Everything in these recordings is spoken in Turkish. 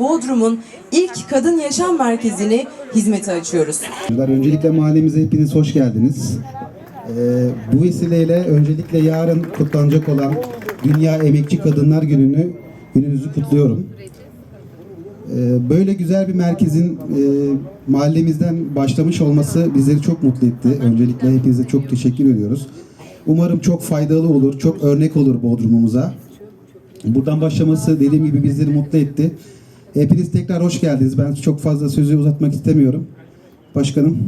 Bodrum'un ilk kadın yaşam merkezini hizmete açıyoruz. Öncelikle mahallemize hepiniz hoş geldiniz. Ee, bu vesileyle öncelikle yarın kutlanacak olan Dünya Emekçi Kadınlar Günü'nü gününüzü kutluyorum. Ee, böyle güzel bir merkezin e, mahallemizden başlamış olması bizleri çok mutlu etti. Öncelikle hepinize çok teşekkür ediyoruz. Umarım çok faydalı olur, çok örnek olur Bodrum'umuza. Buradan başlaması dediğim gibi bizleri mutlu etti. Hepiniz tekrar hoş geldiniz. Ben çok fazla sözü uzatmak istemiyorum. Başkanım,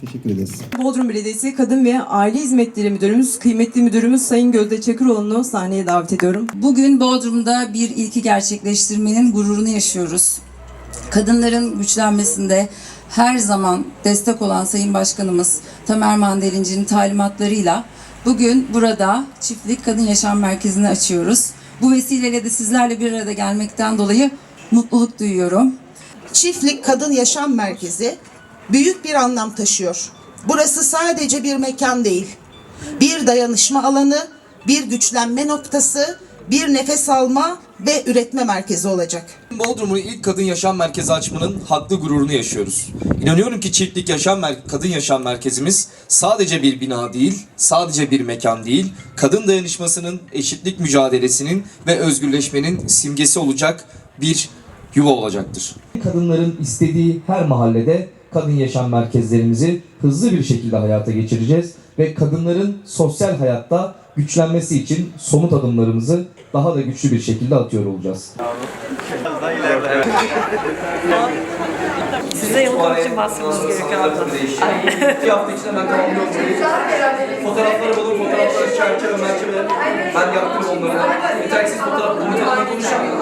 teşekkür ederiz. Bodrum Belediyesi Kadın ve Aile Hizmetleri Müdürümüz, kıymetli müdürümüz Sayın Gözde Çakıroğlu'nu sahneye davet ediyorum. Bugün Bodrum'da bir ilki gerçekleştirmenin gururunu yaşıyoruz. Kadınların güçlenmesinde her zaman destek olan Sayın Başkanımız Tamer Mandelinci'nin talimatlarıyla bugün burada Çiftlik Kadın Yaşam Merkezi'ni açıyoruz. Bu vesileyle de sizlerle bir arada gelmekten dolayı mutluluk duyuyorum. Çiftlik Kadın Yaşam Merkezi büyük bir anlam taşıyor. Burası sadece bir mekan değil. Bir dayanışma alanı, bir güçlenme noktası, bir nefes alma ve üretme merkezi olacak. Bodrum'un ilk kadın yaşam merkezi açmanın haklı gururunu yaşıyoruz. İnanıyorum ki çiftlik yaşam mer- kadın yaşam merkezimiz sadece bir bina değil, sadece bir mekan değil, kadın dayanışmasının, eşitlik mücadelesinin ve özgürleşmenin simgesi olacak bir yuva olacaktır. kadınların istediği her mahallede kadın yaşam merkezlerimizi hızlı bir şekilde hayata geçireceğiz ve kadınların sosyal hayatta güçlenmesi için somut adımlarımızı daha da güçlü bir şekilde atıyor olacağız. Size yolculuk için basmanız gerekiyor abla. Bir hafta içinde ben tamamlıyorum. Fotoğrafları bulun, fotoğrafları çerçeve merçeve. Ben yaptım onları. Yetersiz fotoğraf, konuşalım.